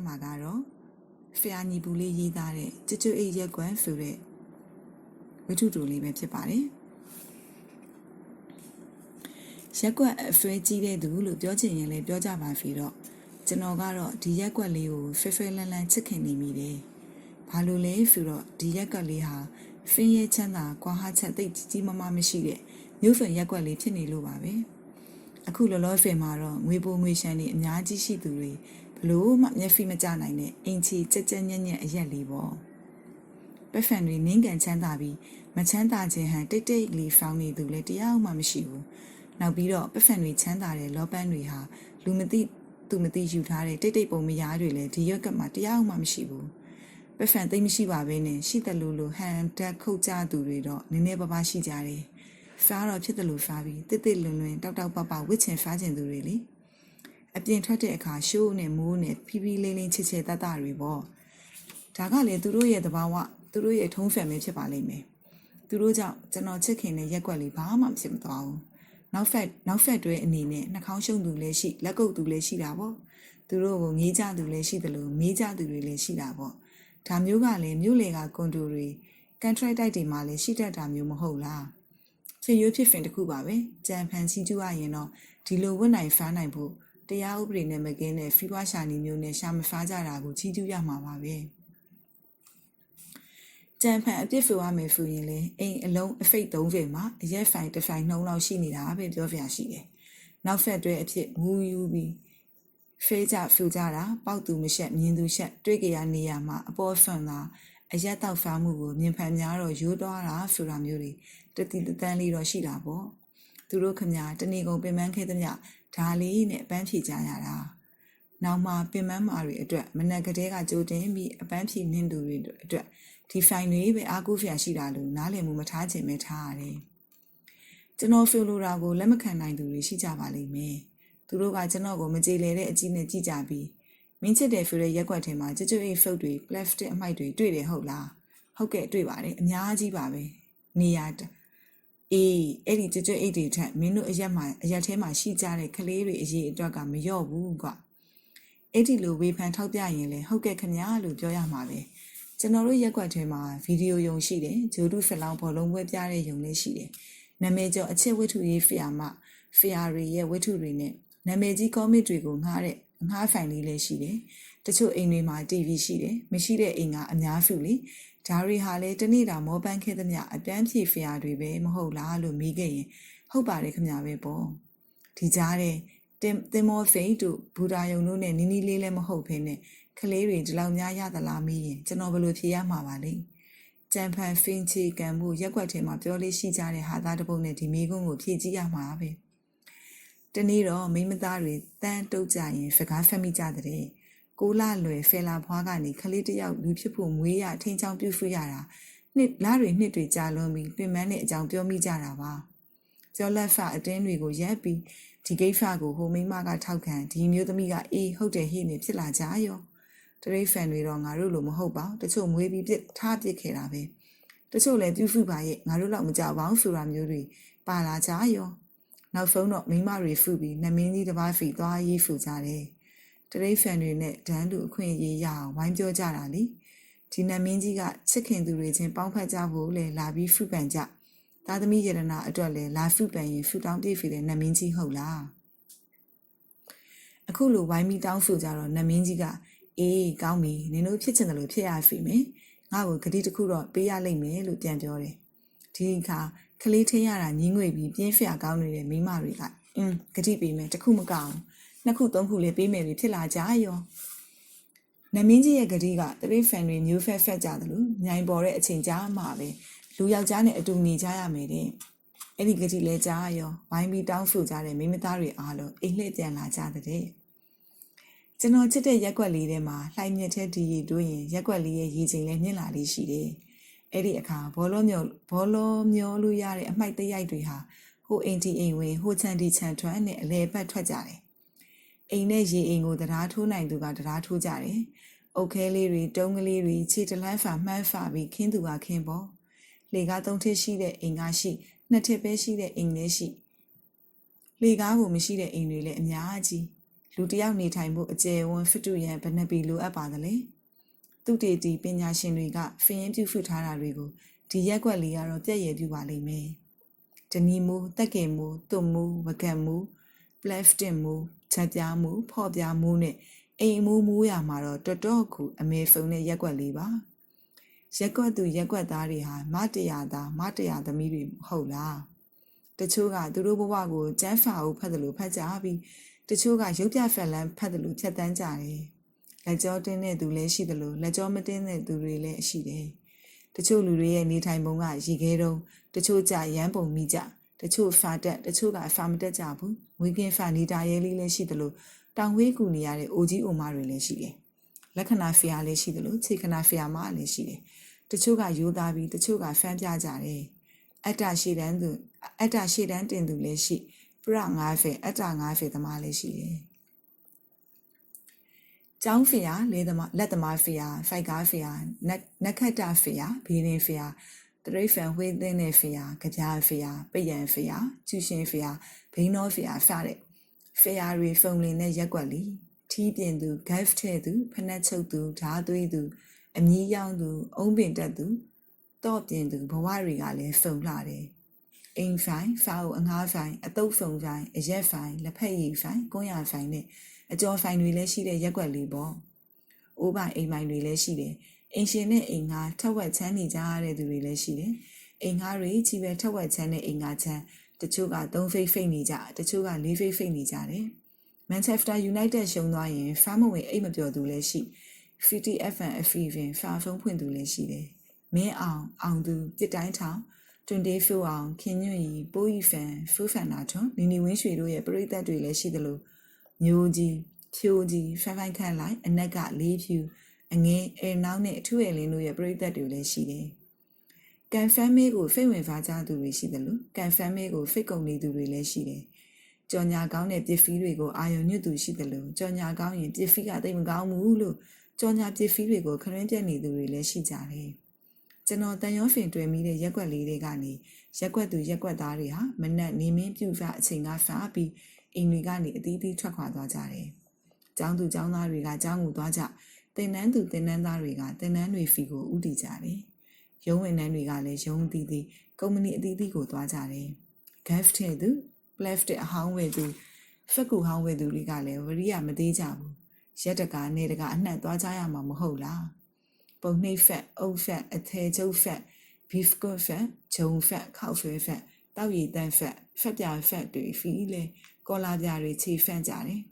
ပြမှာကတော့ဖျာညီပူလေးရေးသားတဲ့ကျွတ်ကျွတ်အိတ်ရက်ကွန်ဆိုတဲ့ဝတ္ထုတူလေးပဲဖြစ်ပါတယ်ရက်ကွက်အဆွဲကြီးတဲ့သူလို့ပြောချင်ရင်လည်းပြောကြပါပြီတော့ကျွန်တော်ကတော့ဒီရက်ကွက်လေးကိုဖဲဖဲလန်းလန်းချစ်ခင်နေမိတယ်ဘာလို့လဲဆိုတော့ဒီရက်ကွက်လေးဟာဖင်းရဲချမ်းသာကွာဟချက်သိပ်ကြီးကြီးမားမားမရှိတဲ့မြို့ဆွေရက်ကွက်လေးဖြစ်နေလို့ပါပဲအခုလောလောဆယ်မှာတော့ငွေပိုငွေရှမ်းတွေအများကြီးရှိသူတွေ ဘလို့မှမျက်စိမကျနိုင်တဲ့အင်ချီကြက်ကြက်ညက်ညက်အရက်လေးပေါ့ပက်ဖန်တွေနင်းကန်ချမ်းသာပြီးမချမ်းသာခြင်းဟန်တိတ်တိတ်လေးဖောင်းနေသူလည်းတရားမှမရှိဘူးနောက်ပြီးတော့ပက်ဖန်တွေချမ်းသာတဲ့လောပန်းတွေဟာလူမသိသူမသိယူထားတဲ့တိတ်တိတ်ပုံမရားတွေလည်းဒီရွက်ကမှတရားမှမရှိဘူးပက်ဖန်သိမ့်မရှိပါဘဲနဲ့ရှိတယ်လို့လို့ဟန်တက်ခုတ်ကြသူတွေတော့နည်းနည်းပါးပါးရှိကြတယ်စားတော့ဖြစ်တယ်လို့စားပြီးတစ်တစ်လွန်လွန်တောက်တောက်ပပဝစ်ချင်စားချင်သူတွေလေ အပြင်ထွက်တဲ့အခါရှိုးနဲ့မိုးနဲ့ဖီးဖီးလေးလေးချစ်ချစ်တတ်တာတွေပေါ့ဒါကလေသူတို့ရဲ့သဘာဝသူတို့ရဲ့ထုံးဖက်ပဲဖြစ်ပါလိမ့်မယ်သူတို့ကြောင့်ကျွန်တော်ချစ်ခင်တဲ့ရက်ွက်လေးဘာမှမဖြစ်မသွားဘူးနောက်ဖက်နောက်ဖက်တွဲအနေနဲ့နှာခေါင်းရှုံသူလည်းရှိလက်ကုပ်သူလည်းရှိတာပေါ့သူတို့ကိုငေးကြသူလည်းရှိတယ်လို့မေးကြသူတွေလည်းရှိတာပေါ့ဒါမျိုးကလည်းမြို့လေကကွန်တိုတွေကန်ထရိုက်တိုက်တွေမှာလည်းရှိတတ်တာမျိုးမဟုတ်လားဖြစ်ရွေးဖြစ်ဖင်တစ်ခုပါပဲကြံဖန်စီကျူရရင်တော့ဒီလိုဝတ်နိုင်ဖမ်းနိုင်ဖို့ တရားဥပဒေနဲ့မကင်းတဲ့ဖီးပွားရှာနေမျိုးနဲ့ရှာမဖားကြတာကိုချီးကျူးရမှာပါပဲကြံဖန်အပြစ်ဖူရမယ်ဆိုရင်လေအိမ်အလုံးအဖိတ်30မှာအရက်ဖိုင်တစ်ဖိုင်နှုံးလောက်ရှိနေတာပဲပြောပြရှိတယ်နောက်ဖက်တွဲအဖြစ်ငူယူပြီးဖေးကြဖူကြတာပေါက်သူမရှက်မြင်သူရှက်တွေ့ကြရနေရမှာအပေါ်ဆွမ်းတာအရက်တောက်ဖားမှုကိုမြင်ဖန်များတော့ရိုးသွားတာဆိုတာမျိုးတွေတတိတတန်းလေးတော့ရှိတာပေါ့သူတို့ခမညာတဏီကုံပင်ပန်းခဲ့သမျှ ဒါလေးနဲ့အပန်းဖြေကြရတာနောက်မှပင်ပန်းမာတွေအတွက်မနက်ကတည်းကကြိုတင်ပြီးအပန်းဖြေနှင်းသူတွေအတွက်ဒီဖိုင်တွေပဲအားကိုးဖျာရှိတာလို့နားလည်မှုမထားခြင်းပဲထားရတယ်ကျွန်တော်ဖီလိုရာကိုလက်မခံနိုင်သူတွေရှိကြပါလိမ့်မယ်သူတို့ကကျွန်တော်ကိုမကြေလေတဲ့အကြည့်နဲ့ကြည့်ကြပြီးမင်းချစ်တယ်ဆိုတဲ့ရက်ွက်ထဲမှာကြွကြွအိတ်ဖုတ်တွေပလက်စတစ်အမိုက်တွေတွေ့တယ်ဟုတ်လားဟုတ်ကဲ့တွေ့ပါတယ်အများကြီးပါပဲနေရာ အေးအဲ့ဒီကြွကြွအိတ်တွေထက်မင်းတို့အရက်မှာအရက်ထဲမှာရှိကြတဲ့ကလေးတွေအရေးအတွက်ကမလျော့ဘူးကွာအဲ့ဒီလိုဝေဖန်ထောက်ပြရင်လေဟုတ်ကဲ့ခင်ဗျာလို့ပြောရမှာပဲကျွန်တော်တို့ရက်ွက်ထဲမှာဗီဒီယိုယုံရှိတယ်ဂျိုဒုဖလောင်ဘောလုံးပွဲပြတဲ့ယုံလေးရှိတယ်နာမည်ကျော်အချစ်ဝတ္ထုရေးဖီယာမဖီယာရီရဲ့ဝတ္ထုတွေနဲ့နာမည်ကြီးကောမစ်တွေကိုငှားတဲ့ငှားဖိုင်လေးလည်းရှိတယ်တချို့အိမ်တွေမှာ TV ရှိတယ်မရှိတဲ့အိမ်ကအများစုလေ ဒါရီဟာလည်းတနေ့တာမောပန်းခဲ့သမျှအပန်းဖြေဖျားတွေပဲမဟုတ်လားလို့မိခဲ့ရင်ဟုတ်ပါတယ်ခင်ဗျာပဲပေါ့ဒီကြားတဲ့တင်တင်မောဖိတ်တို့ဘူဒါယုံတို့နဲ့နီနီလေးလည်းမဟုတ်ဖ ೇನೆ ကလေးတွေဒီလောက်များရသလားမေးရင်ကျွန်တော်ဘယ်လိုဖြေရမှာပါလဲကြံဖန်ဖင်ချီကံမှုရက်ွက်ထဲမှာပြောလေးရှိကြတဲ့ဟာသားတစ်ပုတ်နဲ့ဒီမိကုန်းကိုဖြည့်ကြည့်ရမှာပဲတနေ့တော့မိမသားတွေတန်းတုတ်ကြရင်စကားဖက်မိကြတဲ့ ကိုလာလွယ်ဖယ်လာဖွားကနေခလေးတယောက်လူဖြစ်ဖို့မွေးရထိန်ချောင်းပြုဆွရတာနှစ်လားတွေနှစ်တွေကြာလွန်ပြီးပြင်ပန်းတဲ့အကြောင်းပြောမိကြတာပါကျော်လက်ဖအတင်းတွေကိုရက်ပြီးဒီကိစ္စကိုဟိုမိမကထောက်ခံဒီမျိုးသမီးကအေးဟုတ်တယ်ဟိနေဖြစ်လာကြရောတရိတ်ဖန်တွေတော့ငါတို့လိုမဟုတ်ပါဘူးတချို့မွေးပြီးပြစ်ထားပစ်ခဲ့တာပဲတချို့လည်းပြုစုပါရဲ့ငါတို့လောက်မကြပါဘူးဆိုတာမျိုးတွေပါလာကြရောနောက်ဆုံးတော့မိမတွေဖုပြီးနမင်းကြီးတစ်ပါးဖီသွားရေးဖူကြတယ် တရိတ်ဖန်တွေနဲ့ဒန်းတူအခွင့်အရေးရအောင်ဝိုင်းပြောကြတာလေဒီနမင်းကြီးကချစ်ခင်သူတွေချင်းပေါင်းဖက်ကြဖို့လေလာပြီးဖုပန်ကြသားသမီးယရနာအတွက်လည်းလာဖုပန်ရင်ဖုတောင်းပြည့်ဖီတဲ့နမင်းကြီးဟုတ်လားအခုလိုဝိုင်းပြီးတောင်းဖူကြတော့နမင်းကြီးကအေးကောင်းပြီနင်တို့ဖြစ်ချင်တယ်လို့ဖြစ်ရပြီမယ်ငါ့ကိုဂတိတစ်ခုတော့ပေးရလိမ့်မယ်လို့ပြန်ပြောတယ်ဒီအခါကလေးထင်းရတာညင်းငွေပြီးပြင်းဖျားကောင်းနေတဲ့မိမတွေကအင်းဂတိပေးမယ်တစ်ခုမကောင်း နှစ်ခုသုံးခုလေးပေးမယ်ပြီးဖြစ်လာကြရောနမင်းကြီးရဲ့ဂတိကတရိတ်ဖန်တွေမျိုးဖက်ဖက်ကြတယ်လို့ညင်ပေါ်တဲ့အချိန်ကြာမှပဲလူယောက်ျားနဲ့အတူနေကြရမယ်တဲ့အဲ့ဒီဂတိလဲကြားရောဝိုင်းပြီးတောင်းဆိုကြတဲ့မိမသားတွေအားလုံးအိမ်လှည့်ပြန်လာကြတဲ့ကျွန်တော်ချစ်တဲ့ရက်ွက်လေးထဲမှာလှိုင်မြက်တဲ့ဒီရီတို့ရင်ရက်ွက်လေးရဲ့ရေချိန်လည်းမြင့်လာလေးရှိတယ်။အဲ့ဒီအခါဘောလုံးမျောဘောလုံးမျောလို့ရတဲ့အမိုက်တရိုက်တွေဟာဟိုအိမ်တီအိမ်ဝင်ဟိုချန်တီချန်ထွန်းနဲ့အလဲပတ်ထွက်ကြတယ်။ အိမ်နဲ့ရေအိမ်ကိုတရားထိုးနိုင်သူကတရားထိုးကြတယ်။အုတ်ခဲလေးတွေတုံးကလေးတွေခြေတလန်းဖာမှန်းဖာပြီးခင်းသူကခင်းပေါ့။လေကားသုံးထစ်ရှိတဲ့အိမ်ကရှိနှစ်ထစ်ပဲရှိတဲ့အိမ်လည်းရှိလေကားကိုမရှိတဲ့အိမ်တွေလည်းအများကြီး။လူလူတစ်ယောက်နေထိုင်ဖို့အကျယ်ဝန်းဖတုရန်ဘယ်နှပီလိုအပ်ပါသလဲသူတေတီပညာရှင်တွေကဖင်ရင်ပြုစုထားတာတွေကိုဒီရက်ွက်လေးကတော့ပြည့်ရည်ပြုပါလိမ့်မယ်။တနီမူတက်ကင်မူသွတ်မူဝကံမူ ပလက်စတစ်မူချက်ပြားမူဖော့ပြားမူနဲ့အိမ်မူမူရမှာတော့တော်တော်ခုအမေဖုံတဲ့ရက်ွက်လေးပါ။ရက်ွက်သူရက်ွက်သားတွေဟာမတရားသားမတရားသမီးတွေမဟုတ်လား။တချို့ကသူတို့ဘဝကိုကျန်းဖာကိုဖတ်တယ်လို့ဖတ်ကြပြီးတချို့ကရုပ်ပြဖက်လန်းဖတ်တယ်လို့ဖြတ်တန်းကြတယ်။လက်ကြောတင်းတဲ့သူလည်းရှိတယ်လို့လက်ကြောမတင်းတဲ့သူတွေလည်းရှိတယ်။တချို့လူတွေရဲ့နေထိုင်ပုံကရေခဲတုံးတချို့ကြရမ်းပုံမိကြ တချို့ဖာတက်တချို့ကဖာမတက်ကြဘူးဝေကင်းဖာနေတာရဲလေးလည်းရှိတယ်လို့တောင်ဝေးကူနေရတဲ့အိုကြီးအိုမတွေလည်းရှိတယ်။လက္ခဏာဖျားလည်းရှိတယ်လို့ခြေခဏဖျားမလည်းရှိတယ်။တချို့ကရိုးသားပြီးတချို့ကဖမ်းပြကြတယ်။အတ္တရှိတန်းသူအတ္တရှိတန်းတင်သူလည်းရှိပရငါးဖေအတ္တငါးဖေသမားလည်းရှိတယ်။ကျောင်းဖီယာလေးသမားလက်သမားဖီယာဖိုက်ကားဖီယာနက်ခတ်တာဖီယာဘီရင်ဖီယာ တရိဖန်ဝေးသိန်းတဲ့ဖီယာကြပြားဖီယာပိယံဖီယာကျူရှင်ဖီယာဘိန်းနောဖီယာစတဲ့ဖီယာတွေဖုံလင်တဲ့ရက်ွက်လီထီးပြင်သူ gift ထဲသူဖနက်ချုပ်သူဓာသွေးသူအမီးရောင်းသူအုံးပင်တက်သူတော့ပြင်သူဘဝတွေကလည်းဖုံလာတယ်အိမ်ဆိုင်ဖာအုပ်အငှားဆိုင်အတုပ်ဖုံဆိုင်အရက်ဆိုင်လက်ဖက်ရည်ဆိုင်ကွန်းရဆိုင်နဲ့အကျော်ဆိုင်တွေလည်းရှိတဲ့ရက်ွက်လေးပေါ့။အိုးပိုင်အိမ်ပိုင်တွေလည်းရှိတယ်။ အိမ်ရှင်နဲ့အိမ်ငါထက်ဝက်ချမ်းနေကြရတဲ့သူတွေလည်းရှိတယ်။အိမ်ငါတွေကြီးပဲထက်ဝက်ချမ်းနဲ့အိမ်ငါချမ်းတချို့က3ဖိတ်ဖိတ်နေကြတချို့က4ဖိတ်ဖိတ်နေကြတယ်။ Manchester United ရှုံးသွားရင်ဖားမဝင်အိတ်မပြော်သူလည်းရှိ FTFN အဖီဗင်ဖာဖုံးဖွင့်သူလည်းရှိတယ်။မင်းအောင်အောင်သူပြစ်တိုင်းထောင်တွင်တေးဖူအောင်ခင်ညွန့်ရီပိုးဤဖန်ဖူးဖန်နာထွန်နီနီဝင်းရွှေတို့ရဲ့ပရိသတ်တွေလည်းရှိသလိုမျိုးကြီးဖြိုးကြီးဖိုင်ဖိုင်ခန့်လိုက်အနက်ကလေးဖြူ အငင်းအဲနောက်နဲ့အထူးရဲ့လင်းတို့ရဲ့ပရိသတ်တွေလည်းရှိတယ်။ကန်ဖမ်းမေးကိုဖိတ်ဝင်စားကြသူတွေရှိတယ်လို့ကန်ဖမ်းမေးကိုဖိတ်ကုန်နေသူတွေလည်းရှိတယ်။ကြော်ညာကောင်းတဲ့ပြစ်ဖီးတွေကိုအာယုံညွတ်သူရှိတယ်လို့ကြော်ညာကောင်းရင်ပြစ်ဖီးကတိတ်မကောင်းဘူးလို့ကြော်ညာပြစ်ဖီးတွေကိုခရင်းပြက်နေသူတွေလည်းရှိကြတယ်။ကျွန်တော်တန်ရောဖင်တွေ့မိတဲ့ရက်ွက်လေးတွေကနေရက်ွက်သူရက်ွက်သားတွေဟာမနက်နေမင်းပြူဖအချိန်ကဖားပြီးအိမ်တွေကနေအသီးသီးထွက်ခွာသွားကြတယ်။ကျောင်းသူကျောင်းသားတွေကကျောင်းကိုသွားကြသ င်တန်းသူသင်တန်းသားတွေကသင်တန်းတွေဖီကိုဥတည်ကြတယ်။ရုံးဝန်ထမ်းတွေကလည်းရုံးအသီးသီးကုမ္ပဏီအသီးသီးကိုသွားကြတယ်။ gift တဲ့သူ plastic အဟောင်းဝယ်သူဖက်ကူဟောင်းဝယ်သူတွေကလည်းဝရိယမသေးကြဘူး။ရက်တကနေတကအနှံ့သွားကြရမှာမဟုတ်လား။ပုံနှိပ်ဖက်အုပ်ဖက်အထည်ချုပ်ဖက် beef good fat ဂျုံဖက်ခောက်ဆွဲဖက်တောက်ရည်တန်းဖက်ဖက်ပြဖက်တွေဖီးလေကောလာပြတွေခြေဖန့်ကြတယ်။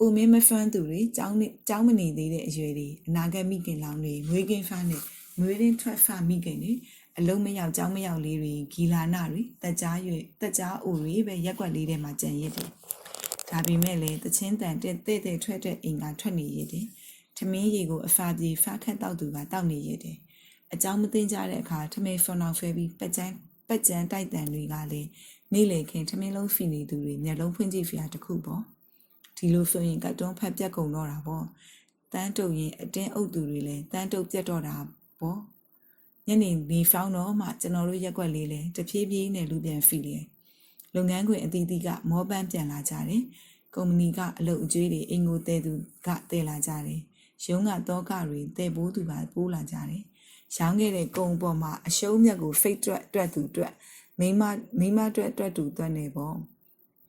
အိုမင်းမဖမ်းသူတွေကြောင်းကြောင်းမနေသေးတဲ့အရွယ်တွေအနာဂတ်မိခင်လောင်းတွေငွေကင်းဖမ်းတွေငွေရင်းထွက်ဖမိခင်တွေအလုံးမရောက်ကြောင်းမရောက်လေးတွေဂီလာနာတွေတက်ကြားရွယ်တက်ကြားအိုတွေပဲရက်ွက်လေးထဲမှာကြံရစ်တယ်ဒါပေမဲ့လည်းတချင်းတန်တဲ့တဲ့တဲ့ထွက်တဲ့အင်ကထွက်နေရတဲ့ထမင်းရီကိုအစာပြေဖားခတ်တောက်သူကတောက်နေရတဲ့အကြောင်းမသိကြတဲ့အခါထမင်းဖုန်အောင်ဖဲပြီးပက်ကျန်းပက်ကျန်းတိုက်တန်တွေကလည်းနေလေခင်ထမင်းလုံးဖီနေသူတွေမျက်လုံးဖွင့်ကြည့်ဖျားတစ်ခုပေါ့ ဒီလိုဆိုရင်ကတ်တွန်းဖက်ပြက်ကုန်တော့တာပေါ့တန်းတုပ်ရင်အတင်းအုပ်သူတွေလည်းတန်းတုပ်ပြက်တော့တာပေါ့ညနေနေဖောင်းတော့မှကျွန်တော်တို့ရက်ွက်လေးလဲတဖြည်းဖြည်းနဲ့လူပြန်ဖီလေလုပ်ငန်းခွင်အသီးသီးကမောပန်းပြန်လာကြတယ်ကုမ္ပဏီကအလုပ်အကျွေးတွေအင်ကိုတဲသူကတဲလာကြတယ်ရုံးကတော့ကတွေတဲပိုးသူကပိုးလာကြတယ်ရောင်းခဲ့တဲ့ကုံပေါ်မှာအရှုံးမြတ်ကိုဖိတ်တွက်တွက်သူတွက်မိမမိမအတွက်အတွက်တူတွက်နေပေါ့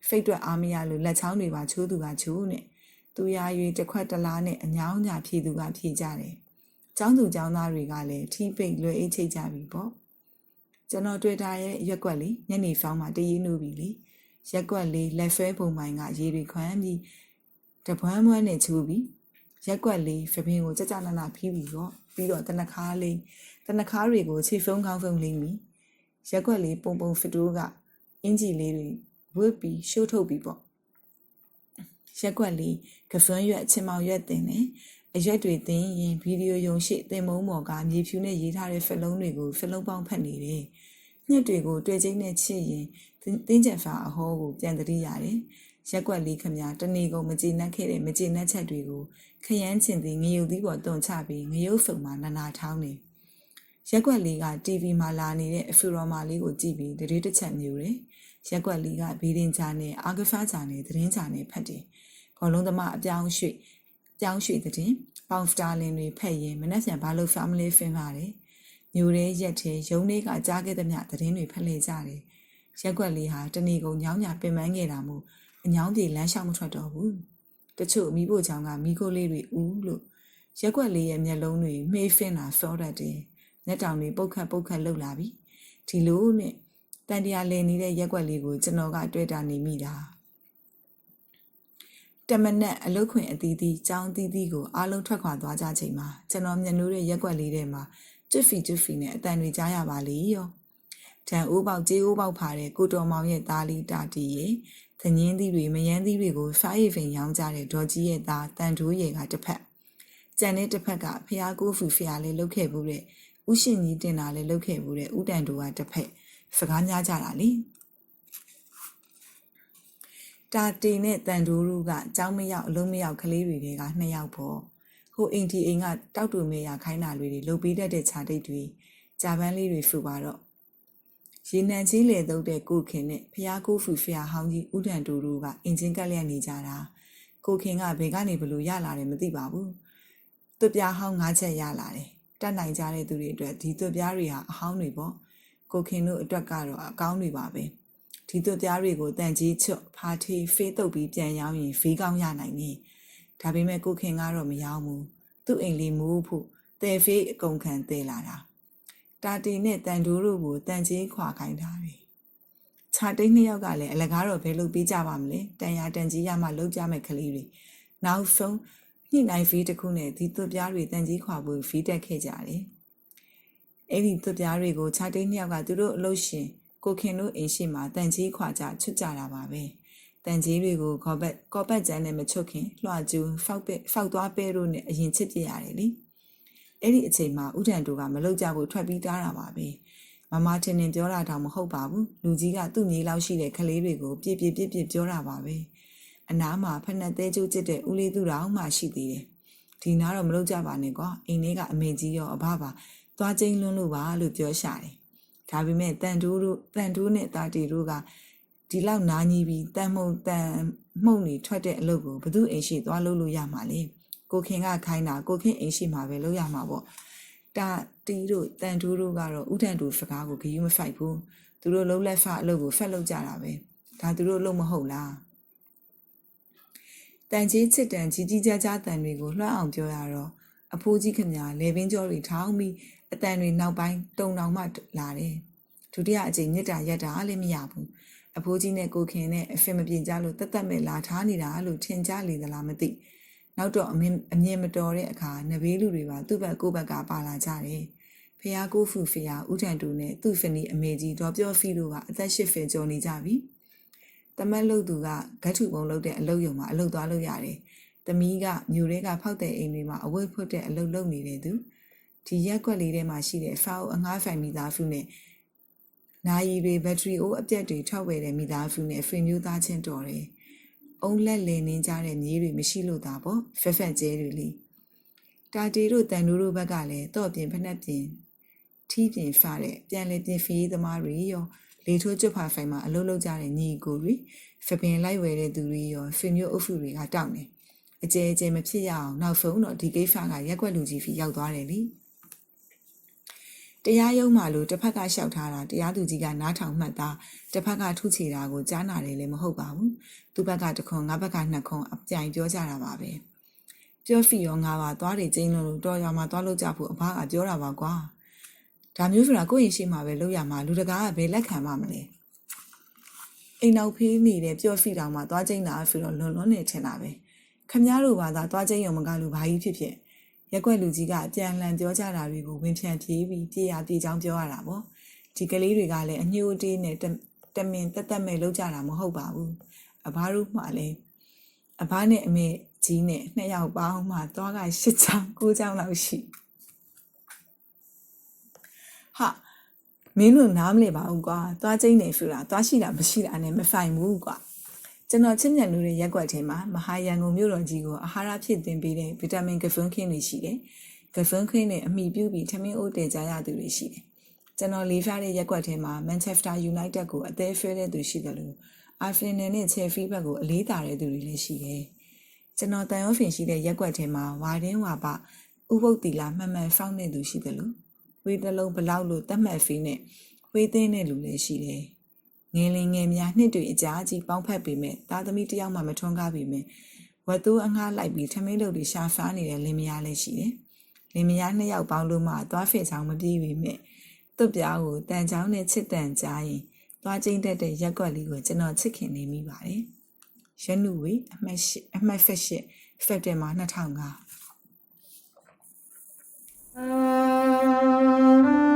ဖိတ်တွက်အားမရလို့လက်ချောင်းတွေပါချိုးသူကချိုးနဲ့သူရရွေတစ်ခွက်တလားနဲ့အညောင်းညာဖြည့်သူကဖြည့်ကြတယ်။ကျောင်းသူကျောင်းသားတွေကလည်းထီးပိတ်လွယ်အိတ်ချိတ်ကြပြီပေါ့။ကျွန်တော်တွေ့တာရဲ့ရက်ွက်လေးညနေဖောင်းမှာတည်ရင်းနှုတ်ပြီလေ။ရက်ွက်လေးလက်ဆွဲပုံမိုင်ကရေတွေခွမ်းပြီးတပွမ်းမွမ်းနဲ့ချိုးပြီးရက်ွက်လေးဖပင်းကိုကြကြနနဖီးပြီးတော့ပြီးတော့တနခါလေးတနခါတွေကိုခြေဖုံးခေါင်းဖုံးလိမ့်ပြီးရက်ွက်လေးပုံပုံဖတိုးကအင်ဂျီလေးတွေ ဝတ်ပြီးရှိုးထုတ်ပြီးပေါ့ရက်ွက်လေးကစွန်းရွက်ချင်မောင်ရွက်တင်တယ်အရက်တွေတင်ရင်ဗီဒီယိုယုံရှိတင်မုံမော်ကမြေဖြူနဲ့ရေးထားတဲ့ဖက်လုံးတွေကိုဖက်လုံးပေါင်းဖတ်နေတယ်ညှက်တွေကိုတွေ့ချင်းနဲ့ချစ်ရင်တင်းကျပ်ဖာအဟောကိုပြန်တတိရတယ်ရက်ွက်လေးခမတနေကုန်မကြည်နက်ခဲ့တဲ့မကြည်နက်ချက်တွေကိုခရမ်းချင်သည်ငရုတ်သီးပေါ်တွန်ချပြီးငရုတ်ဆုံမှာနနာထောင်းနေရက်ကွက်လေးက TV မှာလာနေတဲ့အဖူရော်မာလေးကိုကြည့်ပြီးတရေတစ်ချက်မျိုးတယ် ရက်ကွက်လေးကဘီဒင်ချာနဲ့အာဂဖာချာနဲ့သတင်းချာနဲ့ဖတ်တယ်ခေါလုံးသမားအပြောင်းရွှေ့ပြောင်းရွှေ့တဲ့ပေါင်စတာလင်တွေဖက်ရင်မနှက်ပြန်ဘာလို့ family ဖင်ပါတယ်မျိုးရဲရက်သေးရုံးလေးကကြားခဲ့တဲ့မြသတင်းတွေဖက်လေကြတယ်ရက်ကွက်လေးဟာတဏီကုံညောင်းညာပင်ပန်းခဲ့တာမို့အညောင်းပြေလမ်းလျှောက်မထွက်တော့ဘူးတချို့မိဖို့ချောင်းကမိခိုးလေးတွေဦးလို့ရက်ကွက်လေးရဲ့မျက်လုံးတွေမှေးဖင်လာစောတတ်တယ်မျက်တောင်တွေပုတ်ခတ်ပုတ်ခတ်လှုပ်လာပြီဒီလိုနဲ့ တန်တရားလည်နေတဲ့ရက်ကွက်လေးကိုကျွန်တော်ကတွေ့တာနေမိတာတမနက်အလုတ်ခွင်အသီးသီးကြောင်းသီးသီးကိုအားလုံးထွက်ခွာသွားကြချိန်မှာကျွန်တော်မျက်နှာရဲ့ရက်ကွက်လေးထဲမှာကျွတ်ဖီကျွတ်ဖီနဲ့အတန်တွေကြားရပါလေရောတန်အိုးပေါက်ကြေးအိုးပေါက်ဖာတဲ့ကိုတော်မောင်ရဲ့သားလေးတာတီရဲ့သငင်းသီးတွေမယန်းသီးတွေကိုစားရည်ဖိန်ရောင်းကြတဲ့ဒေါ်ကြီးရဲ့သားတန်တိုးရဲ့ကတစ်ဖက်ကြံတဲ့တစ်ဖက်ကဖះကိုဖူဖះလေးလှုပ်ခဲ့ဘူးတဲ့ဥရှင်ကြီးတင်တာလေးလှုပ်ခဲ့ဘူးတဲ့ဥတန်တိုးကတစ်ဖက် စကားများကြတာလေတာတီနဲ့တန်တိုးတို့ကကြောင်းမရောက်အလုံးမရောက်ကလေးတွေတွေကနှစ်ယောက်ပေါ့ဟိုအိမ်တီအိမ်ကတောက်တူမေရခိုင်းတာတွေလှုပ်ပေးတတ်တဲ့ခြာတိတ်တွေဂျာပန်လေးတွေဖူပါတော့ရေနံကြီးလေတုပ်တဲ့ကိုခင်နဲ့ဖះကိုဖူဖះဟောင်းကြီးဥဒန်တူတို့ကအင်ဂျင်ကက်လျက်နေကြတာကိုခင်ကဘယ်ကနေဘလို့ရလာတယ်မသိပါဘူးသူပြားဟောင်းငါးချက်ရလာတယ်တတ်နိုင်ကြတဲ့သူတွေအတွက်ဒီသူပြားတွေဟာအဟောင်းတွေပေါ့ ကိုခင်တို့အတွက်ကတော့အကောင်းတွေပါပဲဒီသူပြားတွေကိုတန်ကြီးချွတ်ဖားထေးဖေးတုပ်ပြီးပြန်ရောင်းရင်ဖေးကောင်းရနိုင်နေဒါပေမဲ့ကိုခင်ကတော့မရောင်းဘူးသူ့အိမ်လေးမိုးဖို့တဲဖေးအကုန်ခံတဲလာတာတာတီနဲ့တန်တိုးတို့ကိုတန်ကြီးခွာခိုင်းထားတယ်ခြာတိတ်နှစ်ယောက်ကလည်းအလကားတော့ဘယ်လိုပေးကြပါမလဲတန်ရတန်ကြီးရမှလုံးကြမဲ့ကလေးတွေနောက်ဆုံးညှိနှိုင်းဖီးတစ်ခုနဲ့ဒီသွပြားတွေတန်ကြီးခွာဖို့ဖီးတက်ခဲ့ကြတယ် အဲ့ဒီသွပြားတွေကိုခြာတိတ်နှစ်ယောက်ကသူတို့အလို့ရှင်ကိုခင်တို့အိမ်ရှိမှာတန်ကြီးခွာကြချွတ်ကြတာပါပဲတန်ကြီးတွေကိုခေါ်ဘက်ကော်ပတ်ကျန်းနဲ့မချွတ်ခင်လွှကျူးဖောက်ပဲဖောက်သွားပဲတို့နဲ့အရင်ချစ်ပြရတယ်လေအဲ့ဒီအချိန်မှာဥဒန်တို့ကမလောက်ကြဖို့ထွက်ပြီးတားတာပါပဲမမတင်တင်ပြောတာတော့မဟုတ်ပါဘူးလူကြီးကသူ့မြေးလောက်ရှိတဲ့ကလေးတွေကိုပြစ်ပြစ်ပြစ်ပြစ်ပြောတာပါပဲအနားမှာဖက်နဲ့သေးကျိုးကျစ်တဲ့ဦးလေးသူတော်မှရှိသေးတယ်ဒီနားတော့မလုပ်ကြပါနဲ့ကွာအိမ်လေးကအမေကြီးရောအဘပါ သွားချင်းလွန်းလို့ပါလို့ပြောရှာတယ်ဒါပေမဲ့တန်တိုးတို့တန်တိုးနဲ့တာတီတို့ကဒီလောက်နားကြီးပြီးတန်မှုန်တန်မှုန်နေထွက်တဲ့အလုပ်ကိုဘသူအိမ်ရှိသွားလုပ်လို့ရမှာလေကိုခင်ကခိုင်းတာကိုခင်အိမ်ရှိမှာပဲလုပ်ရမှာပေါ့တာတီတို့တန်တိုးတို့ကတော့ဥဒန်တူစကားကိုဂယူးမဖိုက်ဘူးသူတို့လုံးလက်ဖအလုပ်ကိုဖက်လုပ်ကြတာပဲဒါသူတို့လုံးမဟုတ်လားတန်ကြီးချစ်တန်ကြီးကြီးကြားကြားတန်တွေကိုလွှမ်းအောင်ပြောရတော့ အဖိုးကြီးခင်ဗျာလေပင်ကျော်တွေထောင်းပြီးအတန်တွေနောက်ပိုင်းတုံတောင်မှလာတယ်ဒုတိယအကြိမ်မြစ်တာရက်တာလည်းမရဘူးအဖိုးကြီးနဲ့ကိုခင်နဲ့အဖင်မပြင်ကြလို့တက်တက်မဲ့လာထားနေတာလို့ထင်ကြလေသလားမသိနောက်တော့အမြင်အမြင်မတော်တဲ့အခါနဘေးလူတွေပါသူ့ဘက်ကိုယ့်ဘက်ကပါလာကြတယ်ဖះကိုဖူဖះဥထန်တူနဲ့သူ့ဖနီအမေကြီးဒေါ်ပြောဖီတို့ကအသက်၈ဖယ်ကျော်နေကြပြီတမက်လုတ်သူကဂတ်ထုပုံလုတ်တဲ့အလုပ်ယုံမှာအလုပ်သွားလုပ်ရတယ် သမီးကမြို့တွေကဖောက်တဲ့အိမ်တွေမှာအဝတ်ဖွတ်တဲ့အလုပ်လုပ်နေတဲ့သူဒီရက်ကွက်လေးထဲမှာရှိတဲ့ဖောက်အငှားဖိုင်မိသားစုနဲ့နာယီတွေဘက်ထရီအိုးအပြက်တွေထောက်ဝယ်တဲ့မိသားစုနဲ့ဖင်မျိုးသားချင်းတော်တယ်။အုံလက်လည်နေကြတဲ့မြေးတွေမရှိလို့သာပေါ့ဖက်ဖက်ကျဲတွေလေ။တာတီတို့တန်တို့တို့ဘက်ကလည်းတော့ပြင်ဖက်နှက်ပြင်ထီးပြင်ဖတဲ့ပြန်လေပြင်ဖီးသမားတွေရောလေထိုးကျွတ်ဖာဖိုင်မှာအလုပ်လုပ်ကြတဲ့ညီကိုတွေဖပင်လိုက်ဝယ်တဲ့သူတွေရောဖင်မျိုးအုပ်စုတွေကတောက်နေ အကျဲအကျဲမဖြစ်ရအောင်နောက်ဆုံးတော့ဒီကိစ္စကရက်ွက်လူကြီးဖီရောက်သွားတယ်လေ။တရားရုံးမှာလို့တစ်ဖက်ကလျှောက်ထားတာတရားသူကြီးကနားထောင်မှတ်သားတစ်ဖက်ကထုချေတာကိုကြားနာတယ်လည်းမဟုတ်ပါဘူးသူဘက်ကတခွန်ငါဘက်ကနှစ်ခွန်အပြိုင်ပြောကြတာပါပဲပြောဖီရောငါပါသွားတယ်ကျင်းလို့တော်ရွာမှာသွားလို့ကြဖို့အဘကပြောတာပါကွာဒါမျိုးဆိုတာကိုယ့်ရင်ရှိမှာပဲလုပ်ရမှာလူတကာကဘယ်လက်ခံမှမလဲအိမ်နောက်ဖေးနေတဲ့ပြောဖီတောင်မှသွားကျင်းတာဆိုတော့လွန်လွန်နေချင်တာပဲ ခမည်းတော်ဘာသာသွားကျင်းရုံမကလို့ဘာကြီးဖြစ်ဖြစ်ရက်ွက်လူကြီးကအပြန်လှန်ပြောကြတာတွေကိုဝင်ဖြန့်ပြေးပြီးပြေးရပြေးချောင်းပြောရတာပေါ့ဒီကလေးတွေကလည်းအညှို့တေးနဲ့တမင်တက်တက်မဲ့လောက်ကြတာမဟုတ်ပါဘူးအဘတို့မှလည်းအဘနဲ့အမေကြီးနဲ့နှစ်ယောက်ပေါင်းမှသွားက၈ချောင်း၉ချောင်းလောက်ရှိဟာမင်းတို့နားမလဲပါဘူးကွာသွားချင်းနေဆိုတာသွားရှိတာမရှိတာနဲ့မဆိုင်ဘူးကွာ ကျွန်တော်ချစ်မြတ်လူတွေရက်ွက်ထဲမှာမဟာရန်ကုန်မြို့တော်ကြီးကိုအာဟာရဖြစ်သွင်းပေးတဲ့ဗီတာမင်ကစွန်းခင်းတွေရှိတယ်။ကကဖန်ခင်းနဲ့အမိပြုပြီးထမင်းအိုးတင်ကြရသူတွေရှိတယ်ကျွန်တော်လေးဖျားတဲ့ရက်ကွက်ထဲမှာ Manchester United ကိုအသေးဆွဲတဲ့သူရှိတယ်လို့ Arsenal နဲ့ Chelsea ဘက်ကိုအလေးတာတဲ့သူတွေလည်းရှိတယ်ကျွန်တော်တန်ရုံးဖင်ရှိတဲ့ရက်ကွက်ထဲမှာဝါတင်းဝါပဥပုတ်တီလာမှန်မှန်ဖောက်နေသူရှိတယ်လို့ဝေးတလုံးဘလောက်လို့တတ်မှတ်ဖေးနဲ့ဝေးသိန်းတဲ့လူလည်းရှိတယ် ငယ်လင်ငယ်များနှစ်တွေအကြာကြီးပေါင်းဖက်ပေမဲ့သားသမီးတစ်ယောက်မှမထွန်းကားပေမဲ့ဝတ်သူအငှားလိုက်ပြီးထမင်းလုပ်တွေရှာဖားနေတဲ့လင်မယားလည်းရှိတယ်။လင်မယားနှစ်ယောက်ပေါင်းလို့မှသွားဖေချောင်းမပြေးပေမဲ့သူ့ပြားကိုတန်ချောင်းနဲ့ချစ်တန်ကြားရင်သွားကျင်းတတ်တဲ့ရက်ွက်လေးကိုကျွန်တော်ချစ်ခင်နေမိပါတယ်။ရနုဝေအမှတ်၈အမှတ်ဖက်၈ဖက်တယ်မှာ2005